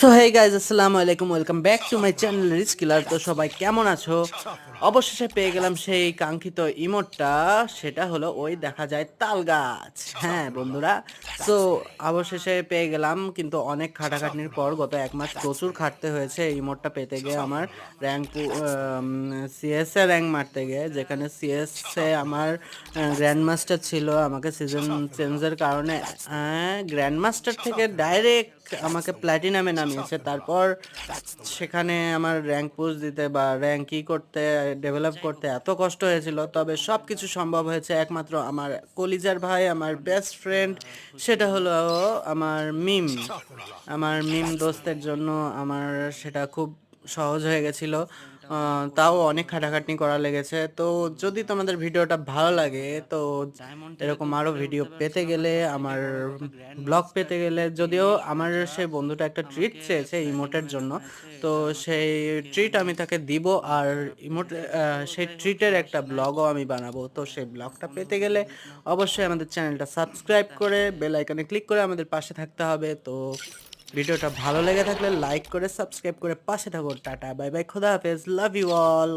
So hey guys আসসালামু আলাইকুম welcome back to my channel rich killer তো সবাই কেমন আছো? অবশেষে পেয়ে গেলাম সেই কাঙ্ক্ষিত ইমোটটা। সেটা হলো ওই দেখা যায় তাল গাছ। হ্যাঁ বন্ধুরা। সো অবশেষে পেয়ে গেলাম, কিন্তু অনেক খাটাখাটনির পর গত এক মাস প্রচুর খাটতে হয়েছে ইমোটটা পেতে গিয়ে আমার র্যাঙ্ক সিএস এ র্যাঙ্ক মারতে গিয়ে, যেখানে সিএস এ আমার গ্র্যান্ড মাস্টার ছিল। আমাকে সিজন চেঞ্জের কারণে গ্র্যান্ড মাস্টার থেকে ডাইরেক্ট আমাকে প্ল্যাটিনামে নামিয়েছে। তারপর সেখানে আমার র্যাঙ্ক পুশ দিতে বা র্যাঙ্ক কি করতে ডেভেলপ করতে এত কষ্ট হয়েছিল। তবে সব কিছু সম্ভব হয়েছে একমাত্র আমার কলিজার ভাই, আমার বেস্ট ফ্রেন্ড সেটা হলো আমার মিম। আমার মিম দোস্তের জন্য আমার সেটা খুব সহজ হয়ে গেছিল। তাও অনেক খাটাখাটনি করা লেগেছে। তো যদি তোমাদের ভিডিওটা ভালো লাগে তো এরকম আরও ভিডিও পেতে গেলে আমার ব্লগ পেতে গেলে যদিও আমার সেই বন্ধুটা একটা ট্রিট চেয়েছে ইমোটের জন্য তো সেই ট্রিট আমি তাকে দিব আর ইমোট সেই ট্রিটের একটা ব্লগও আমি বানাবো। তো সেই ব্লগটা পেতে গেলে অবশ্যই আমাদের চ্যানেলটা সাবস্ক্রাইব করে বেল আইকনে ক্লিক করে আমাদের পাশে থাকতে হবে। তো ভিডিওটা ভালো লেগে থাকলে লাইক করে সাবস্ক্রাইব করে পাশে থাকুন টাটা বাই বাই খোদা হাফেজ লাভ ইউ অল